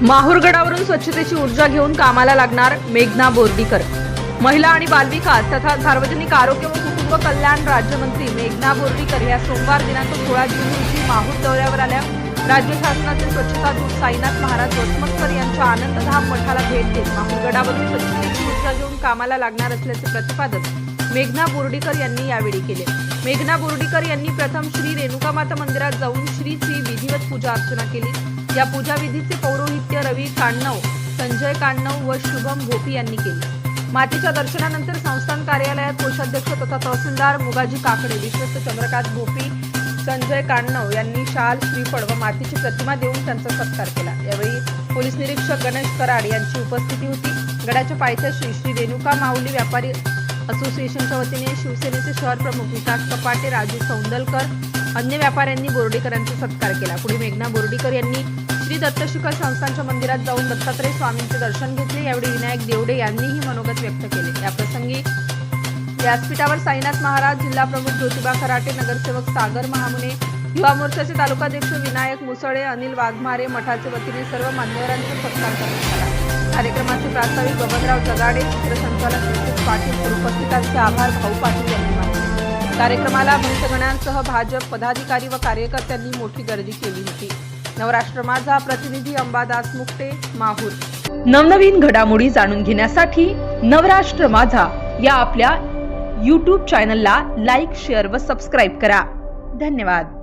माहूरगडावरून स्वच्छतेची ऊर्जा घेऊन कामाला लागणार मेघना बोर्डीकर. महिला आणि बालविकास तथा सार्वजनिक आरोग्य व कुटुंब कल्याण राज्यमंत्री मेघना बोर्डीकर या सोमवार दिनांक सोळा जून रोजी माहूर दौऱ्यावर आल्या. राज्य शासनाचे स्वच्छता दूत साईनाथ महाराज वसमतकर यांच्या आनंदधाम मठाला भेट देत माहूरगडावरून स्वच्छतेची ऊर्जा घेऊन कामाला लागणार असल्याचे प्रतिपादन मेघना बोर्डीकर यांनी यावेळी केले. मेघना बोर्डीकर यांनी प्रथम श्री रेणुका माता मंदिरात जाऊन श्रीची विधिवत पूजा अर्चना केली. या पूजाविधीचे पौरोहित्य रवी काण्णव संजय काण्णव व शुभम भोपी यांनी केले. मातेच्या दर्शनानंतर संस्थान कार्यालयात कोषाध्यक्ष तथा तहसीलदार मुगाजी काकडे विश्वस्त चंद्रकांत भोपी संजय काण्णव यांनी शाल श्रीफळ व मातीची प्रतिमा देऊन त्यांचा सत्कार केला. यावेळी पोलीस निरीक्षक गणेश कराड यांची उपस्थिती होती. गडाच्या पायथ्याशी श्री रेणुका माऊली व्यापारी असोसिएशनच्या वतीने शिवसेनेचे शहर प्रमुख विकास कपाटे राजू सौंदलकर अन्य व्यापाऱ्यांनी बोर्डीकरांचा सत्कार केला. पुढे मेघना बोर्डीकर यांनी श्री दत्तशिखर संस्थांच्या मंदिरात जाऊन दत्तात्रय स्वामींचे दर्शन घेतले. यावेळी विनायक देवडे यांनीही मनोगत व्यक्त केले. याप्रसंगी व्यासपीठावर साईनाथ महाराज जिल्हा प्रमुख ज्योतिबा खराटे नगरसेवक सागर महामुने युवा मोर्चाचे तालुकाध्यक्ष विनायक मुसळे अनिल वाघमारे मठाचे वतीने सर्व मान्यवरांचा सत्कार करण्यात आला. कार्यक्रमाचे प्रास्ताविक बबनराव जगाडे चित्रसंचालक पाटील उपस्थितांचे आभार भाऊ पाटील यांनी कार्यक्रमाला भक्तगणांसह भाजप पदाधिकारी व कार्यकर्त्यांनी मोठी गर्दी केली होती. नवराष्ट्र माझा प्रतिनिधी अंबादास मुक्ते माहूर. नवनवीन घडामोडी जाणून घेण्यासाठी नवराष्ट्र माझा या आपल्या यूट्यूब चॅनलला लाईक शेअर व सबस्क्राईब करा. धन्यवाद.